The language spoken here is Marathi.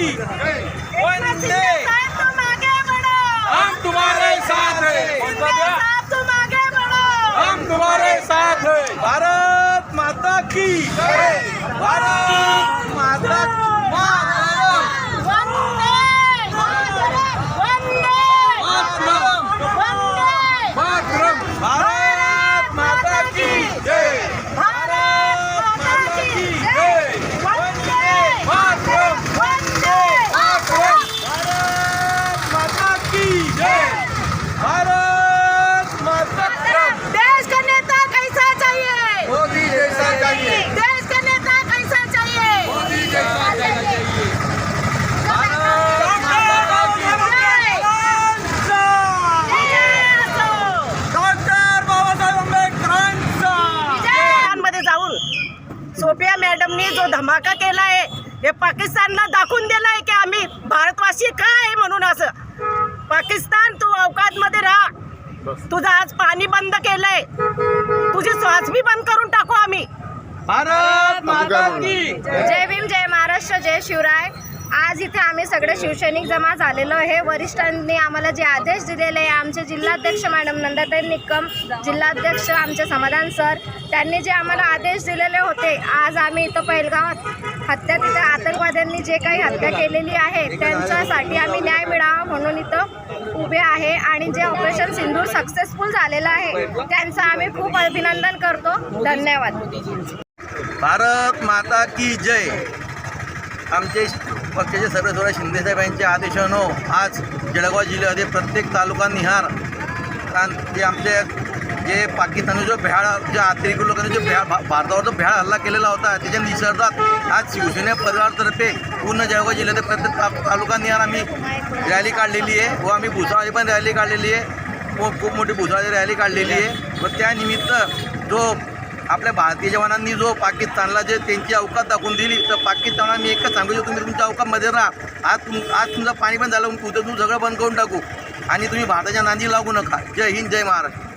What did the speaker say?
हम तुम्हारे साथ हैं। साहब तुम आगे बढ़ो। हम तुम्हारे साथ हैं। भारत माता की। मॅडमनी जो धमाका केला आहे हे पाकिस्तानला दाखवून दिलाय की आम्ही भारतवासी काय आहे म्हणून असं. पाकिस्तान तू अवकात मध्ये राहा तुझं आज पाणी बंद केलंय. तुझी श्वास बी बंद करून टाकू आम्ही. भारत माता की जय भीम जय महाराष्ट्र जय शिवराय. आज इथे आम्ही सगळे शिवसैनिक जमा झालेलो आहे. वरिष्ठांनी आम्हाला जे आदेश दिलेले आहे आमचे जिल्हाध्यक्ष मॅडम नंदाताई निक्कम जिल्हाध्यक्ष आमचे समाधान सर त्यांनी जे आम्हाला आदेश दिलेले होते आज आम्ही इथं पहिलगावात हत्या तिथे आतंकवाद्यांनी जे काही हत्या केलेली आहे त्यांच्यासाठी आम्ही न्याय मिळावा म्हणून इथं उभे आहे. आणि जे ऑपरेशन सिंधूर सक्सेसफुल झालेलं आहे त्यांचं आम्ही खूप अभिनंदन करतो. धन्यवाद. भारत माता की जय. आमचे पक्षाचे सर्व शिंदेसाहेबांच्या यांच्या आदेशानं आज जळगाव जिल्ह्यामध्ये प्रत्येक तालुका निहार कारण जे आमचे जे पाकिस्तानी जो भ्याळ ज्या अतिरेकी लोकांनी जो भ्या भा- भारतावर जो भ्याळ हल्ला केलेला होता त्याच्या निसर्गात आज शिवसेना परिवारतर्फे पूर्ण जळगाव जिल्ह्यातील प्रत्येक ता तालुका निहार आम्ही रॅली काढलेली आहे व आम्ही भुसाळी पण रॅली काढलेली आहे. व खूप मोठी भुसाळी रॅली काढलेली आहे. व त्यानिमित्त जो आपल्या भारतीय जवानांनी जो पाकिस्तानला जे त्यांची अवकात दाखवून दिली तर पाकिस्तानला मी एकच सांगू शकतो तुम्ही तुमच्या अवकातमध्ये राहा. आज तुम आज तुमचं पाणी पण झालं उद्या तू सगळं बंद करून टाकू. आणि तुम्ही भारताच्या नांदी लागू नका. जय हिंद जय महाराष्ट्र.